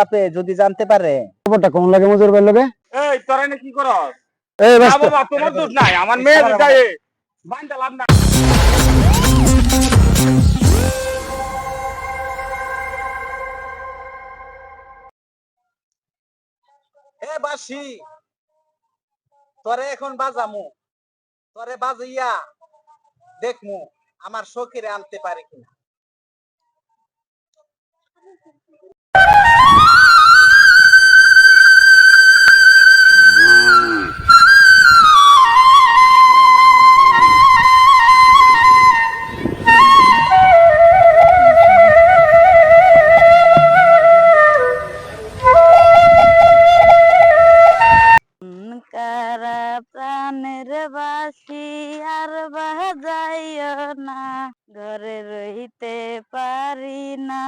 বাপে যদি জানতে পারে। খবরটা কোন লাগে মজুর ভাই লগে? এই তোরা এনে কি করস? এই না বাবা তোমার দোষ নাই আমার মেয়ে দুটা এ বান্ধা লাভ না। এ বাসি তোরে এখন বাজামু তোরে বাজাইয়া দেখমু আমার সখীরে আনতে পারে কিনা। পারি না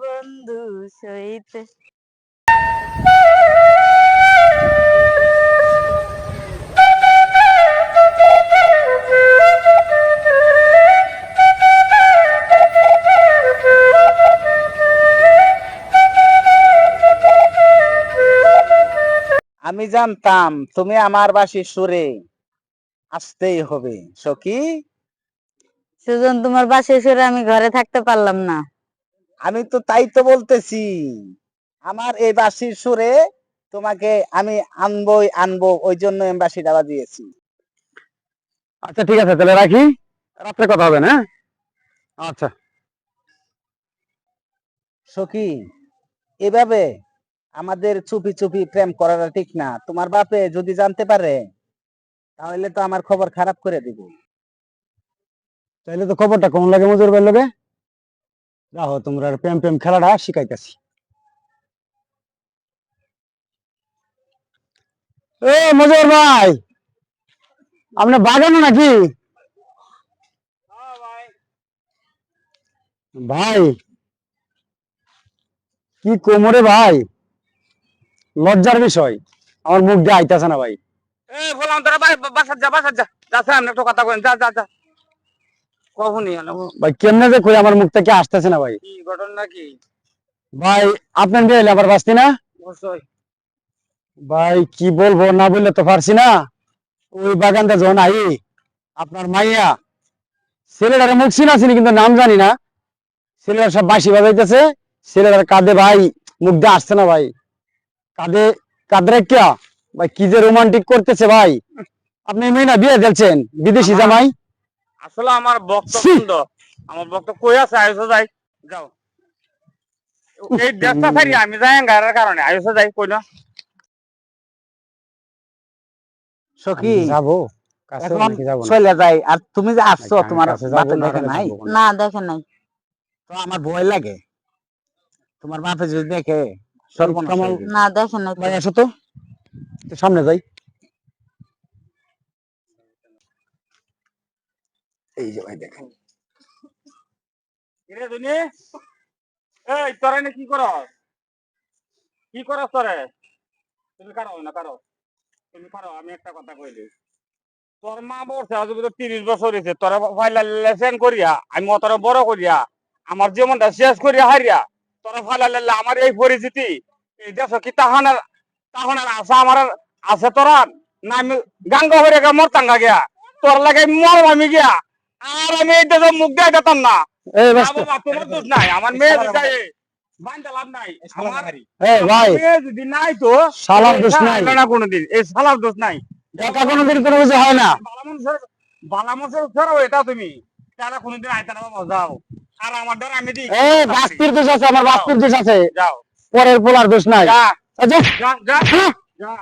বন্ধু সইতে। আমি জানতাম তুমি আমার বাসি সুরে আসতেই হবে সখী। সুজন তোমার বাসে সুরে আমি ঘরে থাকতে পারলাম না। আমি তো তাই তো বলতেছি আমার এই বাসির সুরে তোমাকে আমি আনবই আনব ওই জন্য আমি বাসি দাবা দিয়েছি। আচ্ছা ঠিক আছে তাহলে রাখি। রাত্রে কথা হবে না হ্যাঁ? আচ্ছা। সখি এভাবে আমাদের চুপি চুপি প্রেম করাটা ঠিক না। তোমার বাপে যদি জানতে পারে তাহলে তো আমার খবর খারাপ করে দিব। তাইলে তো খবরটা কোন লাগে মজুর ভাই লগে? রাহো, তোমরা আর প্রেম প্রেম খেলাটা শিখাইতেছি। এ, মজুর ভাই! আপনি বাগানো নাকি? ভাই, কি কোমরে ভাই? লজ্জার বিষয়, আমার মুখ দিয়ে আইতাছে না ভাই। এই বললাম তোরা, ভাই বাসার যা বাসার যা। যা সামনে একটা কথা কইন যা যা যা। কখনই ভাই কেমনে যে কই আমার মুখ থেকে আসতেছে না ভাই? ঘটনা কি? ভাই আপনার বিয়ে আবার বাঁচতি না? ভাই কি বলব না বললে তো পারছি না। ওই বাগানটা যখন আই আপনার মাইয়া ছেলেটার মুখ চিনা চিনি কিন্তু নাম জানি না। ছেলেরা সব বাঁশি বাজাইতেছে। ছেলেটার কাঁধে ভাই মুখ দিয়ে আসছে না ভাই। কাঁধে কাঁধে কে ভাই কি যে রোমান্টিক করতেছে ভাই। আপনি মেয়ে না বিয়ে দিয়েছেন? বিদেশি জামাই? আসলে আমার বক্ত ছি! বন্ধ আমার বক্ত কই আছে? আয়ুষ যাই। যাও। এই দেশটা ছাড়ি আমি যাই গাড়ির কারণে। আয়ুষ যাই কই না? সখী যাব। এখন নাকি যাব না? চলে যাই। আর তুমি যে আসছো নাকি তোমার বাপে দেখে নাই? না। দেখে নাই। তো আমার ভয় লাগে। তোমার বাপে যদি দেখে সর্বনাশ কামাল- যাবে। না দেখে নাই। আসো তো। সামনে যাই। এই যে ভাই দেখেন। কিরে দুনি এই, তোরা কি কি তোরে? তুমি কারও, না কারও? তুমি আমি একটা কথা কইলি তোর মা আজ তিরিশ বছর হয়েছে তোরা লেসেন করিয়া, আমি বড় করিয়া, আমার জীবনটা শেষ করিয়া হারিয়া তোরা ফাইলা লেলে আমার এই পরিস্থিতি এই দেশ কি তাহানার তাহানার আশা আমার আছে তোরা না আমি গাঙ্গা হয়ে গেয়া মরতাঙ্গা গিয়া। তোর লাগে মর আমি গিয়া। আর আমি এই দেশে মুখ দিয়ে যেতাম না। তোমার দোষ নাই আমার মেয়ে দোষ নাই। না হয় এটা তুমি। তারা কোনোদিন আইতা যাও। আর আমার দ্বারা আমি দিই। এই বাস্তির দোষ আছে আমার বাস্তির দোষ আছে। যাও। পরের পোলার দোষ নাই। যা। আচ্ছা। যা হ্যাঁ, হ্যাঁ। যা।